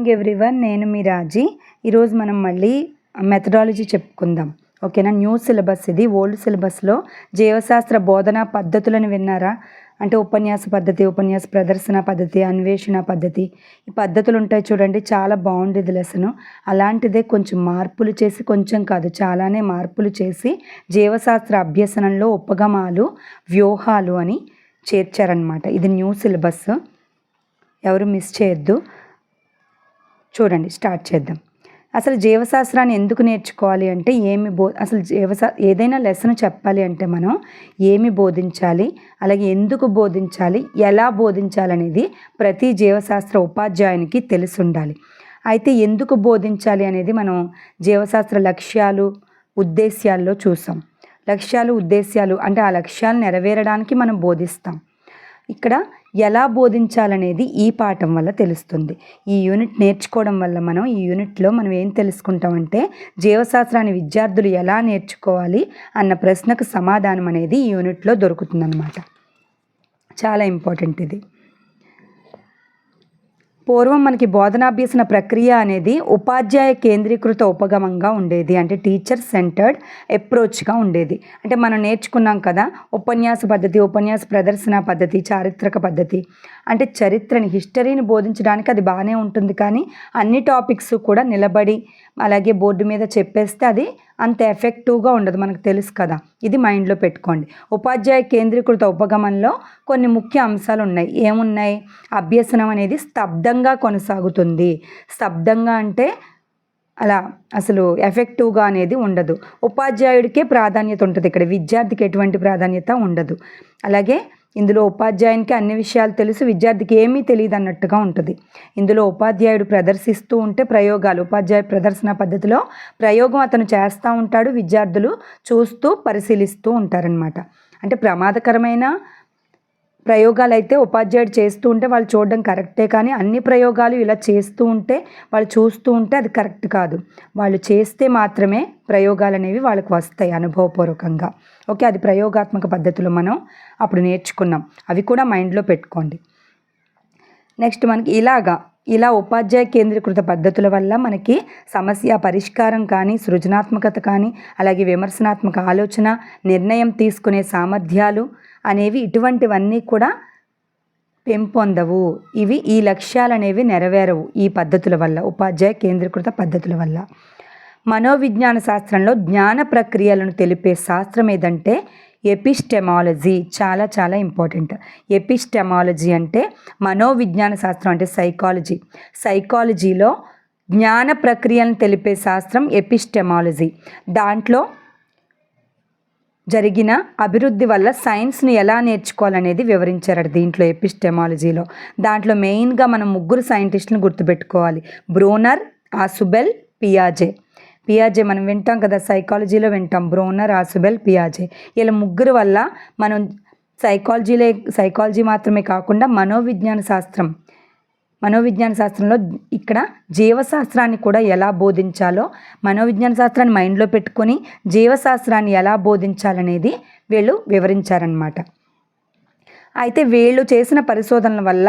Everyone నేను మీ రాజీ. ఈరోజు మనం మళ్ళీ మెథడాలజీ చెప్పుకుందాం. ఓకేనా? న్యూ సిలబస్ ఇది. ఓల్డ్ సిలబస్లో జీవశాస్త్ర బోధనా పద్ధతులను విన్నారా? అంటే ఉపన్యాస పద్ధతి ఉపన్యాస ప్రదర్శన పద్ధతి అన్వేషణ పద్ధతి. ఈ పద్ధతులు ఉంటాయి చూడండి. చాలా బాగుండేది లెసను. అలాంటిదే కొంచెం మార్పులు చేసి కొంచెం కాదు చాలానే మార్పులు చేసి జీవశాస్త్ర అభ్యసనంలో ఉపగమాలు వ్యూహాలు అని చేర్చారనమాట ఇది న్యూ సిలబస్. ఎవరు మిస్ చేయొద్దు. చూడండి స్టార్ట్ చేద్దాం. అసలు జీవశాస్త్రాన్ని ఎందుకు నేర్చుకోవాలి అంటే ఏమి బో అసలు జీవశా ఏదైనా లెసన్ చెప్పాలి అంటే మనం ఏమి బోధించాలి అలాగే ఎందుకు బోధించాలి ఎలా బోధించాలనేది ప్రతి జీవశాస్త్ర ఉపాధ్యాయునికి తెలిసి ఉండాలి అయితే ఎందుకు బోధించాలి అనేది మనం జీవశాస్త్ర లక్ష్యాలు ఉద్దేశ్యాల్లో చూసాం. లక్ష్యాలు ఉద్దేశ్యాలు అంటే ఆ లక్ష్యాలు నెరవేరడానికి మనం బోధిస్తాం. ఇక్కడ ఎలా బోధించాలనేది ఈ పాఠం వల్ల తెలుస్తుంది. ఈ యూనిట్ నేర్చుకోవడం వల్ల మనం ఈ యూనిట్లో మనం ఏం తెలుసుకుంటామంటే జీవశాస్త్రాన్ని విద్యార్థులు ఎలా నేర్చుకోవాలి అన్న ప్రశ్నకు సమాధానం అనేది ఈ యూనిట్లో దొరుకుతుందన్నమాట. చాలా ఇంపార్టెంట్ ఇది. పూర్వం మనకి బోధనాభ్యసన ప్రక్రియ అనేది ఉపాధ్యాయ కేంద్రీకృత ఉపగమంగా ఉండేది. అంటే టీచర్ సెంటర్డ్ అప్రోచ్గా ఉండేది. అంటే మనం నేర్చుకున్నాం కదా ఉపన్యాస పద్ధతి ఉపన్యాస ప్రదర్శన పద్ధతి చారిత్రక పద్ధతి. అంటే చరిత్రని హిస్టరీని బోధించడానికి అది బాగానే ఉంటుంది. కానీ అన్ని టాపిక్స్ కూడా నిలబడి అలాగే బోర్డు మీద చెప్పేస్తే అది అంత ఎఫెక్టివ్గా ఉండదు మనకు తెలుసు కదా. ఇది మైండ్లో పెట్టుకోండి. ఉపాధ్యాయ కేంద్రీకృత ఉపగమంలో కొన్ని ముఖ్య అంశాలు ఉన్నాయి. ఏమున్నాయి? అభ్యసనం అనేది స్తబ్దంగా కొనసాగుతుంది. స్తబ్దంగా అంటే అలా అసలు ఎఫెక్టివ్గా అనేది ఉండదు. ఉపాధ్యాయుడికే ప్రాధాన్యత ఉంటుంది. ఇక్కడ విద్యార్థికి ఎటువంటి ప్రాధాన్యత ఉండదు. అలాగే ఇందులో ఉపాధ్యాయునికి అన్ని విషయాలు తెలుసు విద్యార్థికి ఏమీ తెలియదు అన్నట్టుగా ఉంటుంది. ఇందులో ఉపాధ్యాయుడు ప్రదర్శిస్తూ ఉంటే ప్రయోగాలు ఉపాధ్యాయ ప్రదర్శన పద్ధతిలో ప్రయోగం అతను చేస్తూ ఉంటాడు విద్యార్థులు చూస్తూ పరిశీలిస్తూ ఉంటారనమాట అంటే ప్రమాదకరమైన ప్రయోగాలు అయితే ఉపాధ్యాయుడు చేస్తూ ఉంటే వాళ్ళు చూడడం కరెక్టే కానీ అన్ని ప్రయోగాలు ఇలా చేస్తూ ఉంటే వాళ్ళు చూస్తూ ఉంటే అది కరెక్ట్ కాదు. వాళ్ళు చేస్తే మాత్రమే ప్రయోగాలు అనేవి వాళ్ళకి వస్తాయి అనుభవపూర్వకంగా. ఓకే అది ప్రయోగాత్మక పద్ధతిలో మనం అప్పుడు నేర్చుకున్నాం. అవి కూడా మైండ్లో పెట్టుకోండి. నెక్స్ట్ మనకి ఇలాగా ఇలా ఉపాధ్యాయ కేంద్రీకృత పద్ధతుల వల్ల మనకి సమస్య పరిష్కారం కానీ సృజనాత్మకత కానీ అలాగే విమర్శనాత్మక ఆలోచన నిర్ణయం తీసుకునే సామర్థ్యాలు అనేవి ఇటువంటివన్నీ కూడా పెంపొందవు. ఇవి ఈ లక్ష్యాలు అనేవి నెరవేరవు ఈ పద్ధతుల వల్ల ఉపాధ్యాయ కేంద్రీకృత పద్ధతుల వల్ల. మనోవిజ్ఞాన శాస్త్రంలో జ్ఞాన ప్రక్రియలను తెలిపే శాస్త్రం ఏదంటే ఎపిస్టెమాలజీ చాలా చాలా ఇంపార్టెంట్. ఎపిస్టెమాలజీ అంటే మనోవిజ్ఞాన శాస్త్రం అంటే సైకాలజీ. సైకాలజీలో జ్ఞాన ప్రక్రియను తెలిపే శాస్త్రం ఎపిస్టెమాలజీ. దాంట్లో జరిగిన అభివృద్ధి వల్ల సైన్స్ని ఎలా నేర్చుకోవాలనేది వివరించారు దీంట్లో ఎపిస్టెమాలజీలో. దాంట్లో మెయిన్గా మనం ముగ్గురు సైంటిస్టులను గుర్తుపెట్టుకోవాలి. Bruner Ausubel పియాజే. పియాజే మనం వింటాం కదా సైకాలజీలో వింటాం. బ్రోనర్ ఆసుబెల్ పియాజే. ఇలా ముగ్గురు వల్ల మనం సైకాలజీలే సైకాలజీ మాత్రమే కాకుండా మనోవిజ్ఞాన శాస్త్రం మనోవిజ్ఞాన శాస్త్రంలో ఇక్కడ జీవశాస్త్రాన్ని కూడా ఎలా బోధించాలో మనోవిజ్ఞాన శాస్త్రాన్ని మైండ్లో పెట్టుకొని జీవశాస్త్రాన్ని ఎలా బోధించాలనేది వీళ్ళు వివరించారనమాట అయితే వీళ్ళు చేసిన పరిశోధనల వల్ల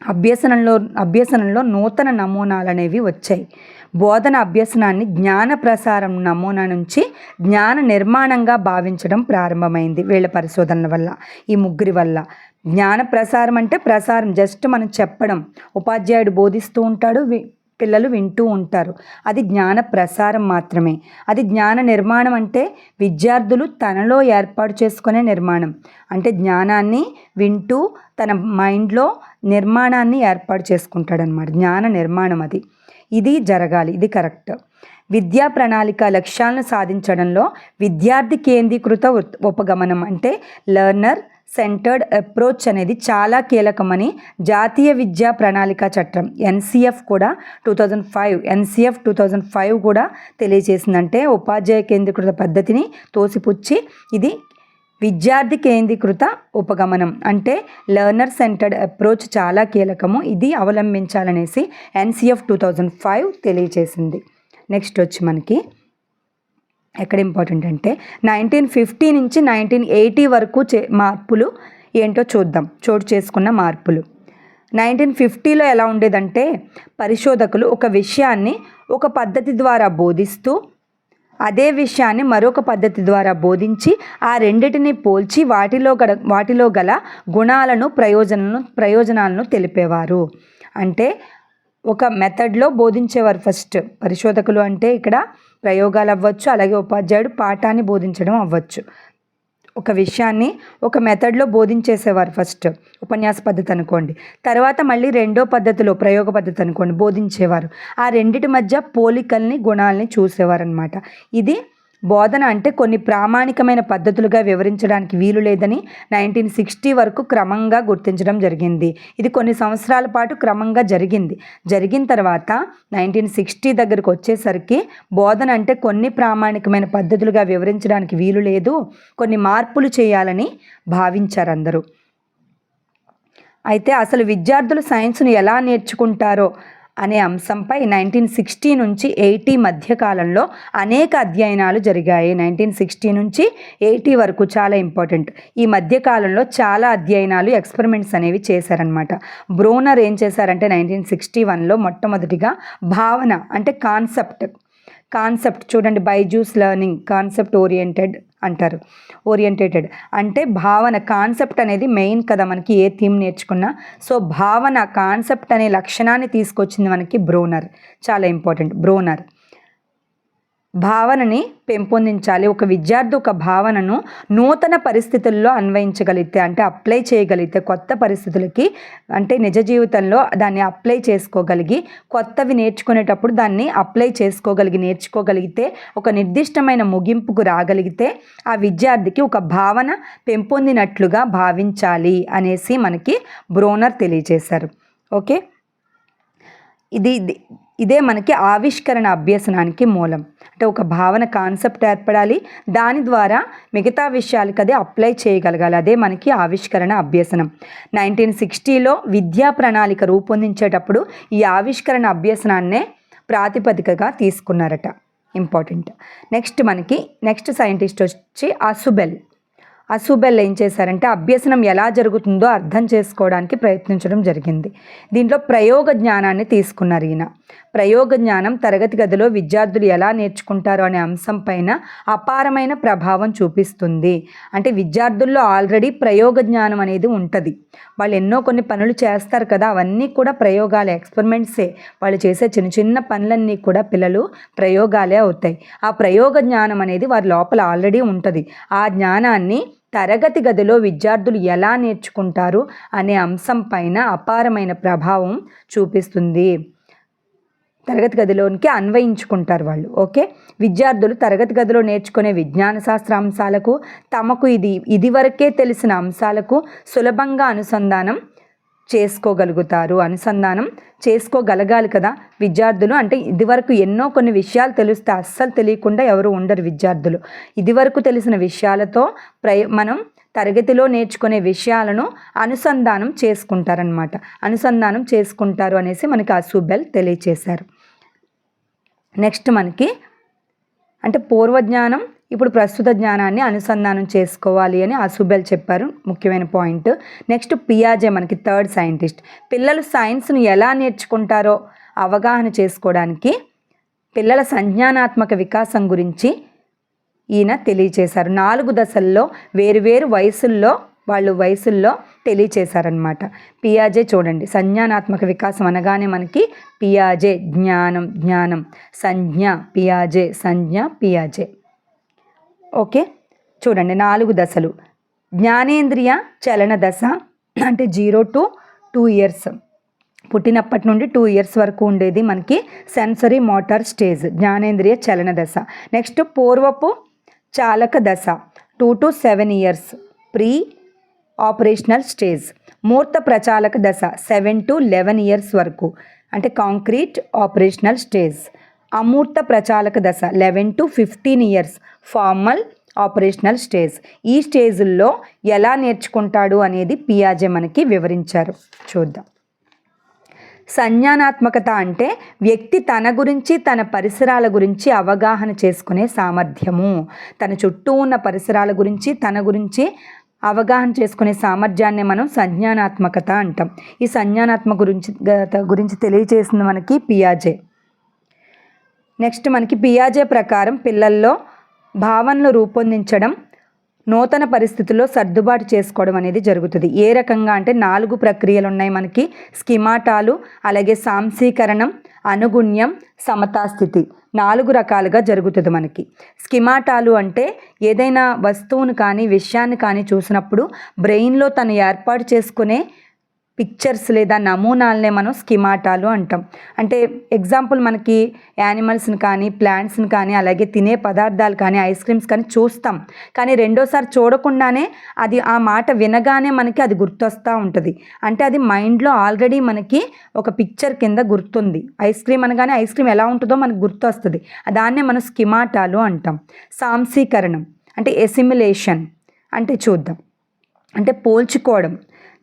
అభ్యసనంలో అభ్యసనంలో నూతన నమూనాలు అనేవి వచ్చాయి. బోధన అభ్యసనాన్ని జ్ఞాన ప్రసారం నమూనా నుంచి జ్ఞాన నిర్మాణంగా భావించడం ప్రారంభమైంది వీళ్ళ పరిశోధనల వల్ల ఈ ముగ్గురి వల్ల. జ్ఞాన ప్రసారం అంటే ప్రసారం జస్ట్ మనం చెప్పడం. ఉపాధ్యాయుడు బోధిస్తూ ఉంటాడు పిల్లలు వింటూ ఉంటారు. అది జ్ఞాన ప్రసారం మాత్రమే. అది జ్ఞాన నిర్మాణం అంటే విద్యార్థులు తనలో ఏర్పాటు చేసుకునే నిర్మాణం. అంటే జ్ఞానాన్ని వింటూ తన మైండ్లో నిర్మాణాన్ని ఏర్పాటు చేసుకుంటాడనమాట జ్ఞాన నిర్మాణం అది. ఇది జరగాలి. ఇది కరెక్ట్. విద్యా ప్రణాళిక లక్ష్యాలను సాధించడంలో విద్యార్థి కేంద్రీకృత ఉపగమనం అంటే లెర్నర్ సెంటర్డ్ అప్రోచ్ అనేది చాలా కీలకమని జాతీయ విద్యా ప్రణాళిక చట్టం ఎన్సిఎఫ్ కూడా two thousand five NCF two thousand five కూడా తెలియజేసిందంటే ఉపాధ్యాయ కేంద్రీకృత పద్ధతిని తోసిపుచ్చి ఇది విద్యార్థి కేంద్రీకృత ఉపగమనం. అంటే లెర్నర్ సెంటర్డ్ అప్రోచ్ చాలా కీలకము. ఇది అవలంబించాలనేసి ఎన్సిఎఫ్ టూ థౌజండ్ ఫైవ్ తెలియజేసింది. నెక్స్ట్ వచ్చి మనకి ఎక్కడ ఇంపార్టెంట్ అంటే నైన్టీన్ ఫిఫ్టీ నుంచి నైన్టీన్ ఎయిటీ వరకు చే మార్పులు ఏంటో చూద్దాం. చోటు చేసుకున్న మార్పులు. నైన్టీన్ ఫిఫ్టీలో ఎలా ఉండేదంటే పరిశోధకులు ఒక విషయాన్ని ఒక పద్ధతి ద్వారా బోధిస్తూ అదే విషయాన్ని మరొక పద్ధతి ద్వారా బోధించి ఆ రెండిటిని పోల్చి వాటిలో గల వాటిలో గల గుణాలను ప్రయోజనాలను ప్రయోజనాలను తెలిపేవారు. అంటే ఒక మెథడ్లో బోధించేవారు ఫస్ట్ పరిశోధకులు అంటే ఇక్కడ ప్రయోగాలు అవ్వచ్చు అలాగే ఉపాధ్యాయుడు పాఠాన్ని బోధించడం అవ్వచ్చు. ఒక విషయాన్ని ఒక మెథడ్లో బోధించేసేవారు ఫస్ట్ ఉపన్యాస పద్ధతి అనుకోండి. తర్వాత మళ్ళీ రెండో పద్ధతిలో ప్రయోగ పద్ధతి అనుకోండి బోధించేవారు. ఆ రెండిటి మధ్య పోలికల్ని గుణాలని చూసేవారు అనమాట ఇది బోధన అంటే కొన్ని ప్రామాణికమైన పద్ధతులుగా వివరించడానికి వీలు లేదని నైన్టీన్ సిక్స్టీ వరకు క్రమంగా గుర్తించడం జరిగింది. ఇది కొన్ని సంవత్సరాల పాటు క్రమంగా జరిగింది. జరిగిన తర్వాత నైన్టీన్ సిక్స్టీ దగ్గరకు వచ్చేసరికి బోధన అంటే కొన్ని ప్రామాణికమైన పద్ధతులుగా వివరించడానికి వీలు లేదు. కొన్ని మార్పులు చేయాలని భావించారు అందరూ. అయితే అసలు విద్యార్థులు సైన్స్ను ఎలా నేర్చుకుంటారో అనే అంశంపై నైన్టీన్ సిక్స్టీ నుంచి ఎయిటీ మధ్యకాలంలో అనేక అధ్యయనాలు జరిగాయి. నైన్టీన్ సిక్స్టీ నుంచి ఎయిటీ వరకు చాలా ఇంపార్టెంట్. ఈ మధ్యకాలంలో చాలా అధ్యయనాలు ఎక్స్పెరిమెంట్స్ అనేవి చేశారనమాట బ్రోనర్ ఏం చేశారంటే నైన్టీన్ సిక్స్టీ వన్లో మొట్టమొదటిగా భావన అంటే కాన్సెప్ట్. కాన్సెప్ట్ చూడండి బైజూస్ లెర్నింగ్ కాన్సెప్ట్ ఓరియంటెడ్ అంటారు. ఓరియంటేటెడ్. అంటే భావన కాన్సెప్ట్ అనేది మెయిన్ కదా మనకి ఏ థీమ్ నేర్చుకున్నా. సో భావన కాన్సెప్ట్ అనే లక్షణాన్ని తీసుకొచ్చింది మనకి బ్రోనర్. చాలా ఇంపార్టెంట్. బ్రోనర్. భావనని పెంపొందించాలి. ఒక విద్యార్థి ఒక భావనను నూతన పరిస్థితుల్లో అన్వయించగలిగితే అంటే అప్లై చేయగలిగితే కొత్త పరిస్థితులకి అంటే నిజ జీవితంలో దాన్ని అప్లై చేసుకోగలిగి కొత్తవి నేర్చుకునేటప్పుడు దాన్ని అప్లై చేసుకోగలిగి నేర్చుకోగలిగితే ఒక నిర్దిష్టమైన ముగింపుకు రాగలిగితే ఆ విద్యార్థికి ఒక భావన పెంపొందినట్లుగా భావించాలి అనేసి మనకి బ్రోనర్ తెలియజేశారు. ఓకే? ఇది ఇదే మనకి ఆవిష్కరణ అభ్యసనానికి మూలం. అంటే ఒక భావన కాన్సెప్ట్ ఏర్పడాలి. దాని ద్వారా మిగతా విషయాలకి అదే అప్లై చేయగలగాలి. అదే మనకి ఆవిష్కరణ అభ్యసనం. నైన్టీన్ సిక్స్టీలో విద్యా ప్రణాళిక రూపొందించేటప్పుడు ఈ ఆవిష్కరణ అభ్యసనాన్నే ప్రాతిపదికగా తీసుకున్నారట. ఇంపార్టెంట్. నెక్స్ట్ మనకి నెక్స్ట్ సైంటిస్ట్ వచ్చి అసుబెల్. అసూబెల్ ఏం చేశారంటే అభ్యసనం ఎలా జరుగుతుందో అర్థం చేసుకోవడానికి ప్రయత్నించడం జరిగింది. దీంట్లో ప్రయోగ జ్ఞానాన్ని తీసుకున్నారు ఈయన. ప్రయోగ జ్ఞానం తరగతి గదిలో విద్యార్థులు ఎలా నేర్చుకుంటారు అనే అంశం పైన అపారమైన ప్రభావం చూపిస్తుంది. అంటే విద్యార్థుల్లో ఆల్రెడీ ప్రయోగ జ్ఞానం అనేది ఉంటుంది. వాళ్ళు ఎన్నో కొన్ని పనులు చేస్తారు కదా అవన్నీ కూడా ప్రయోగాలే ఎక్స్పెరిమెంట్సే. వాళ్ళు చేసే చిన్న చిన్న పనులన్నీ కూడా పిల్లలు ప్రయోగాలే అవుతాయి. ఆ ప్రయోగ జ్ఞానం అనేది వారి లోపల ఆల్రెడీ ఉంటుంది. ఆ జ్ఞానాన్ని తరగతి గదిలో విద్యార్థులు ఎలా నేర్చుకుంటారు అనే అంశం పైన అపారమైన ప్రభావం చూపిస్తుంది. తరగతి గదిలోనికి అన్వయించుకుంటారు వాళ్ళు ఓకే? విద్యార్థులు తరగతి గదిలో నేర్చుకునే విజ్ఞాన శాస్త్ర అంశాలకు తమకు ఇది ఇదివరకే తెలిసిన అంశాలకు సులభంగా అనుసంధానం చేసుకోగలుగుతారు. అనుసంధానం చేసుకోగలగాలి కదా విద్యార్థులు? అంటే ఇదివరకు ఎన్నో కొన్ని విషయాలు తెలిస్తే అస్సలు తెలియకుండా ఎవరు ఉండరు విద్యార్థులు. ఇదివరకు తెలిసిన విషయాలతో ప్రయ మనం తరగతిలో నేర్చుకునే విషయాలను అనుసంధానం చేసుకుంటారనమాట అనుసంధానం చేసుకుంటారు అనేసి మనకి అసూబెల్ తెలియచేశారు. నెక్స్ట్ మనకి అంటే పూర్వజ్ఞానం ఇప్పుడు ప్రస్తుత జ్ఞానాన్ని అనుసంధానం చేసుకోవాలి అని అసుబెల్ చెప్పారు ముఖ్యమైన పాయింట్. నెక్స్ట్ పియాజే మనకి థర్డ్ సైంటిస్ట్. పిల్లలు సైన్స్ను ఎలా నేర్చుకుంటారో అవగాహన చేసుకోవడానికి పిల్లల సంజ్ఞానాత్మక వికాసం గురించి ఈయన తెలియచేశారు. నాలుగు దశల్లో వేరువేరు వయసుల్లో వాళ్ళు వయసుల్లో తెలియచేశారనమాట పియాజే చూడండి. సంజ్ఞానాత్మక వికాసం అనగానే మనకి పియాజే జ్ఞానం జ్ఞానం. సంజ్ఞ పియాజే సంజ్ఞ పియాజే. ఓకే? చూడండి. నాలుగు దశలు. జ్ఞానేంద్రియ చలన దశ అంటే జీరో టు టూ ఇయర్స్. పుట్టినప్పటి నుండి టూ ఇయర్స్ వరకు ఉండేది మనకి సెన్సరీ మోటార్ స్టేజ్ జ్ఞానేంద్రియ చలన దశ. నెక్స్ట్ పూర్వపు చాలక దశ two to seven years. Pre operational stage. మూర్త ప్రచాలక దశ సెవెన్ టు లెవెన్ ఇయర్స్ వరకు. అంటే కాంక్రీట్ ఆపరేషనల్ స్టేజ్. అమూర్త ప్రచాలక దశ eleven to fifteen years formal operational stage. ఈ స్టేజుల్లో ఎలా నేర్చుకుంటాడు అనేది పియాజే మనకి వివరించారు. చూద్దాం. సంజ్ఞానాత్మకత అంటే వ్యక్తి తన గురించి తన పరిసరాల గురించి అవగాహన చేసుకునే సామర్థ్యము. తన చుట్టూ ఉన్న పరిసరాల గురించి తన గురించి అవగాహన చేసుకునే సామర్థ్యాన్ని మనం సంజ్ఞానాత్మకత అంటాం. ఈ సంజ్ఞానాత్మక గురించి గత గురించి తెలియజేసింది మనకి పియాజే. నెక్స్ట్ మనకి పియాజే ప్రకారం పిల్లల్లో భావనలు రూపొందించడం నూతన పరిస్థితుల్లో సర్దుబాటు చేసుకోవడం అనేది జరుగుతుంది. ఏ రకంగా అంటే నాలుగు ప్రక్రియలు ఉన్నాయి మనకి. స్కిమాటాలు అలాగే సాంసీకరణం అనుగుణ్యం సమతాస్థితి నాలుగు రకాలుగా జరుగుతుంది మనకి. స్కిమాటాలు అంటే ఏదైనా వస్తువును కానీ విషయాన్ని కానీ చూసినప్పుడు బ్రెయిన్లో తను ఏర్పాటు చేసుకునే పిక్చర్స్ లేదా నమూనాలనే మనం స్కిమాటాలు అంటాం. అంటే ఎగ్జాంపుల్ మనకి యానిమల్స్ని కానీ ప్లాంట్స్ని కానీ అలాగే తినే పదార్థాలు కానీ ఐస్ క్రీమ్స్ కానీ చూస్తాం. కానీ రెండోసారి చూడకుండానే అది ఆ మాట వినగానే మనకి అది గుర్తొస్తూ ఉంటుంది. అంటే అది మైండ్లో ఆల్రెడీ మనకి ఒక పిక్చర్ కింద గుర్తుంది. ఐస్ క్రీమ్ అనగానే ఐస్ క్రీమ్ ఎలా ఉంటుందో మనకు గుర్తొస్తుంది. దాన్నే మనం స్కిమాటాలు అంటాం. సాంసీకరణం అంటే ఎసిమిలేషన్ అంటే చూద్దాం. అంటే పోల్చుకోవడం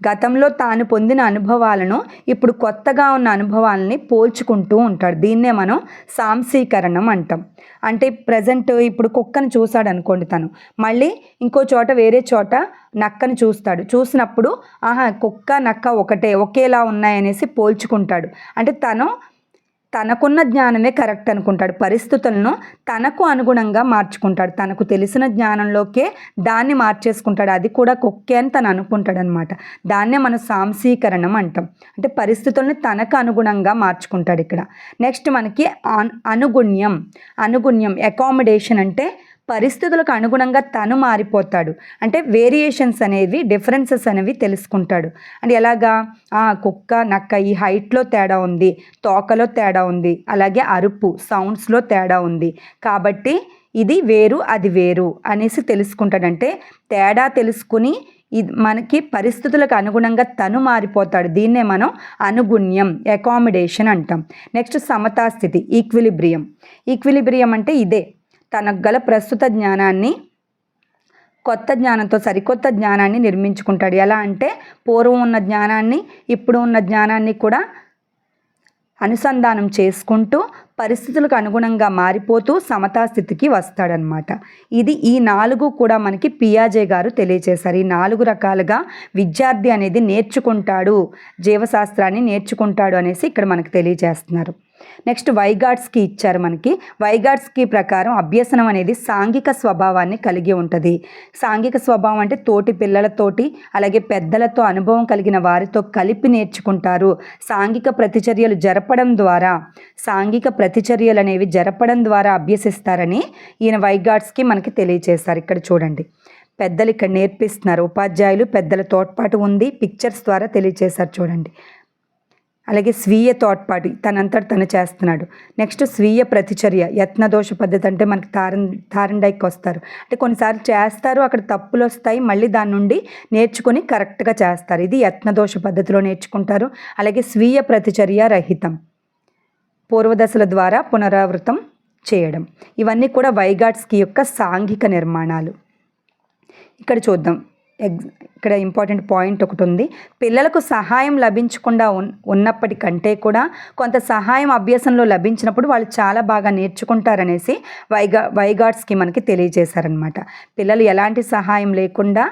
గతంలో తాను పొందిన అనుభవాలను ఇప్పుడు కొత్తగా ఉన్న అనుభవాలని పోల్చుకుంటూ ఉంటాడు. దీన్నే మనం సాంసీకరణం అంటాం. అంటే ప్రజెంట్ ఇప్పుడు కుక్కను చూశాడు అనుకోండి తను. మళ్ళీ ఇంకో చోట వేరే చోట నక్కను చూస్తాడు. చూసినప్పుడు ఆహా కుక్క నక్క ఒకటే ఒకేలా ఉన్నాయనేసి పోల్చుకుంటాడు. అంటే తను తనకున్న జ్ఞానమే కరెక్ట్ అనుకుంటాడు. పరిస్థితులను తనకు అనుగుణంగా మార్చుకుంటాడు. తనకు తెలిసిన జ్ఞానంలోకే దాన్ని మార్చేసుకుంటాడు. అది కూడా కుక్కే అని తను అనుకుంటాడు అనమాట దాన్నే మనం సాంసీకరణం అంటాం. అంటే పరిస్థితుల్ని తనకు అనుగుణంగా మార్చుకుంటాడు ఇక్కడ. నెక్స్ట్ మనకి అనుగుణ్యం. అనుగుణ్యం అకామిడేషన్ అంటే పరిస్థితులకు అనుగుణంగా తను మారిపోతాడు. అంటే వేరియేషన్స్ అనేవి డిఫరెన్సెస్ అనేవి తెలుసుకుంటాడు. అంటే ఎలాగా? ఆ, కుక్క నక్క ఈ హైట్లో తేడా ఉంది తోకలో తేడా ఉంది అలాగే అరుపు సౌండ్స్లో తేడా ఉంది. కాబట్టి ఇది వేరు అది వేరు అనేసి తెలుసుకుంటాడంటే తేడా తెలుసుకుని ఇది మనకి పరిస్థితులకు అనుగుణంగా తను మారిపోతాడు. దీన్నే మనం అనుగుణ్యం అకామిడేషన్ అంటాం. నెక్స్ట్ సమతాస్థితి ఈక్విలిబ్రియం ఈక్విలిబ్రియం అంటే ఇదే. తనకు గల ప్రస్తుత జ్ఞానాన్ని కొత్త జ్ఞానంతో సరికొత్త జ్ఞానాన్ని నిర్మించుకుంటాడు. ఎలా అంటే పూర్వం ఉన్న జ్ఞానాన్ని ఇప్పుడు ఉన్న జ్ఞానాన్ని కూడా అనుసంధానం చేసుకుంటూ పరిస్థితులకు అనుగుణంగా మారిపోతూ సమతాస్థితికి వస్తాడనమాట ఇది ఈ నాలుగు కూడా మనకి పియాజే గారు తెలియజేశారు ఈ నాలుగు రకాలుగా విద్యార్థి అనేది నేర్చుకుంటాడు జీవశాస్త్రాన్ని నేర్చుకుంటాడు అనేసి ఇక్కడ మనకు తెలియజేస్తున్నారు. నెక్స్ట్ వైగాడ్స్కి ఇచ్చారు మనకి. వైగాడ్స్కి ప్రకారం అభ్యసనం అనేది సాంఘిక స్వభావాన్ని కలిగి ఉంటుంది. సాంఘిక స్వభావం అంటే తోటి పిల్లలతోటి అలాగే పెద్దలతో అనుభవం కలిగిన వారితో కలిపి నేర్చుకుంటారు. సాంఘిక ప్రతిచర్యలు జరపడం ద్వారా సాంఘిక ప్రతిచర్యలు అనేవి జరపడం ద్వారా అభ్యసిస్తారని ఈయన వైగాడ్స్కి మనకి తెలియచేస్తారు ఇక్కడ చూడండి. పెద్దలు ఇక్కడ నేర్పిస్తున్నారు. ఉపాధ్యాయులు పెద్దల తోడ్పాటు ఉంది. పిక్చర్స్ ద్వారా తెలియచేశారు. చూడండి. అలాగే స్వీయ తోడ్పాటు తనంతట తను చేస్తున్నాడు. నెక్స్ట్ స్వీయ ప్రతిచర్య యత్నదోష పద్ధతి అంటే మనకి తారన్ తారండైకి వస్తారు. అంటే కొన్నిసార్లు చేస్తారు అక్కడ తప్పులు వస్తాయి మళ్ళీ దాని నుండి నేర్చుకొని కరెక్ట్గా చేస్తారు. ఇది యత్నదోష పద్ధతిలో నేర్చుకుంటారు. అలాగే స్వీయ ప్రతిచర్య రహితం. పూర్వదశల ద్వారా పునరావృతం చేయడం. ఇవన్నీ కూడా వైగాట్స్కి యొక్క సాంఘిక నిర్మాణాలు. ఇక్కడ చూద్దాం. ఎగ్ ఇక్కడ ఇంపార్టెంట్ పాయింట్ ఒకటి ఉంది పిల్లలకు సహాయం లభించకుండా ఉన్ ఉన్నప్పటికంటే కూడా కొంత సహాయం అభ్యాసంలో లభించినప్పుడు వాళ్ళు చాలా బాగా నేర్చుకుంటారనేసి వైగా వైగాడ్స్కి మనకి తెలియజేశారనమాట పిల్లలు ఎలాంటి సహాయం లేకుండా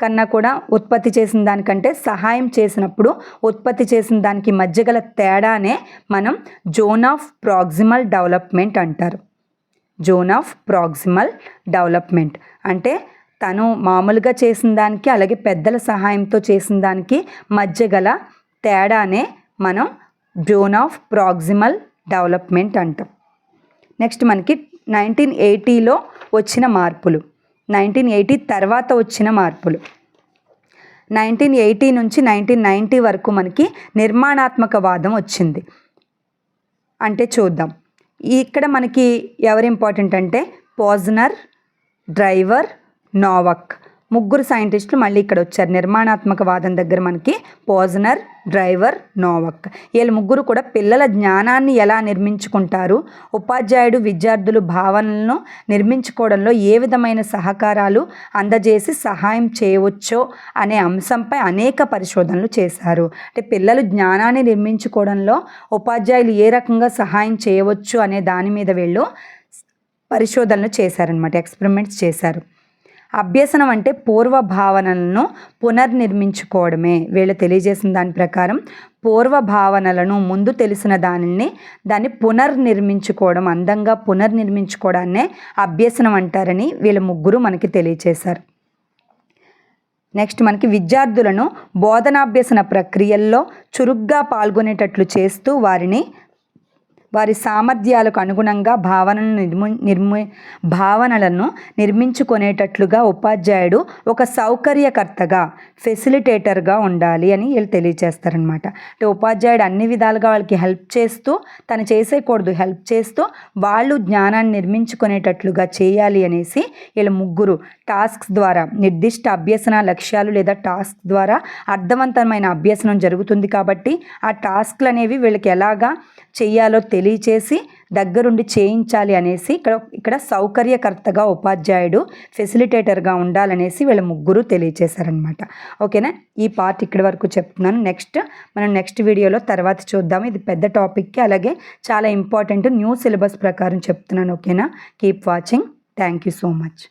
కన్నా కూడా ఉత్పత్తి చేసిన దానికంటే సహాయం చేసినప్పుడు ఉత్పత్తి చేసిన దానికి మధ్య గల తేడానే మనం జోన్ ఆఫ్ ప్రాక్సిమల్ డెవలప్మెంట్ అంటారు. జోన్ ఆఫ్ ప్రాక్సిమల్ డెవలప్మెంట్ అంటే తను మామూలుగా చేసిన దానికి అలాగే పెద్దల సహాయంతో చేసిన దానికి మధ్య గల తేడానే మనం జోన్ ఆఫ్ ప్రాక్సిమల్ డెవలప్మెంట్ అంటాం. నెక్స్ట్ మనకి నైన్టీన్ ఎయిటీలో వచ్చిన మార్పులు. నైన్టీన్ ఎయిటీ తర్వాత వచ్చిన మార్పులు. నైన్టీన్ ఎయిటీ నుంచి నైన్టీన్ నైంటీ వరకు మనకి నిర్మాణాత్మక వాదం వచ్చింది. అంటే చూద్దాం. ఇక్కడ మనకి ఎవరు ఇంపార్టెంట్ అంటే పోజనర్ డ్రైవర్ నోవక్. ముగ్గురు సైంటిస్టులు మళ్ళీ ఇక్కడ వచ్చారు. నిర్మాణాత్మక వాదం దగ్గర మనకి పోజనర్ డ్రైవర్ నోవక్. వీళ్ళు ముగ్గురు కూడా పిల్లల జ్ఞానాన్ని ఎలా నిర్మించుకుంటారు? ఉపాధ్యాయుడు విద్యార్థులు భావనలను నిర్మించుకోవడంలో ఏ విధమైన సహకారాలు అందజేసి సహాయం చేయవచ్చో అనే అంశంపై అనేక పరిశోధనలు చేశారు. అంటే పిల్లలు జ్ఞానాన్ని నిర్మించుకోవడంలో ఉపాధ్యాయులు ఏ రకంగా సహాయం చేయవచ్చు అనే దాని మీద వీళ్ళు పరిశోధనలు చేశారనమాట ఎక్స్పెరిమెంట్స్ చేశారు. అభ్యసనం అంటే పూర్వ భావనలను పునర్నిర్మించుకోవడమే. వీళ్ళు తెలియజేసిన దాని ప్రకారం పూర్వ భావనలను ముందు తెలిసిన దానిని దాన్ని పునర్నిర్మించుకోవడం అందంగా పునర్నిర్మించుకోవడాన్నే అభ్యసనం అంటారని వీళ్ళ ముగ్గురు మనకి తెలియచేశారు. నెక్స్ట్ మనకి విద్యార్థులను బోధనాభ్యసన ప్రక్రియల్లో చురుగ్గా పాల్గొనేటట్లు చేస్తూ వారిని వారి సామర్థ్యాలకు అనుగుణంగా భావనలను నిర్ము నిర్మి భావనలను నిర్మించుకునేటట్లుగా ఉపాధ్యాయుడు ఒక సౌకర్యకర్తగా ఫెసిలిటేటర్గా ఉండాలి అని వీళ్ళు తెలియచేస్తారనమాట అంటే ఉపాధ్యాయుడు అన్ని విధాలుగా వాళ్ళకి హెల్ప్ చేస్తూ తను చేసేకూడదు హెల్ప్ చేస్తూ వాళ్ళు జ్ఞానాన్ని నిర్మించుకునేటట్లుగా చేయాలి అనేసి వీళ్ళు ముగ్గురు టాస్క్స్ ద్వారా నిర్దిష్ట అభ్యసన లక్ష్యాలు లేదా టాస్క్ ద్వారా అర్థవంతమైన అభ్యసనం జరుగుతుంది కాబట్టి ఆ టాస్క్లు అనేవి వీళ్ళకి ఎలాగా చేయాలో తెలియ తెలియచేసి దగ్గరుండి చేయించాలి అనేసి ఇక్కడ ఇక్కడ సౌకర్యకర్తగా ఉపాధ్యాయుడు ఫెసిలిటేటర్గా ఉండాలనేసి వీళ్ళ ముగ్గురు తెలియచేశారనమాట ఓకేనా? ఈ పార్ట్ ఇక్కడి వరకు చెప్తున్నాను. నెక్స్ట్ మనం నెక్స్ట్ వీడియోలో తర్వాత చూద్దాం. ఇది పెద్ద టాపిక్కి అలాగే చాలా ఇంపార్టెంట్ న్యూ సిలబస్ ప్రకారం చెప్తున్నాను. ఓకేనా? Keep watching. Thank you so much.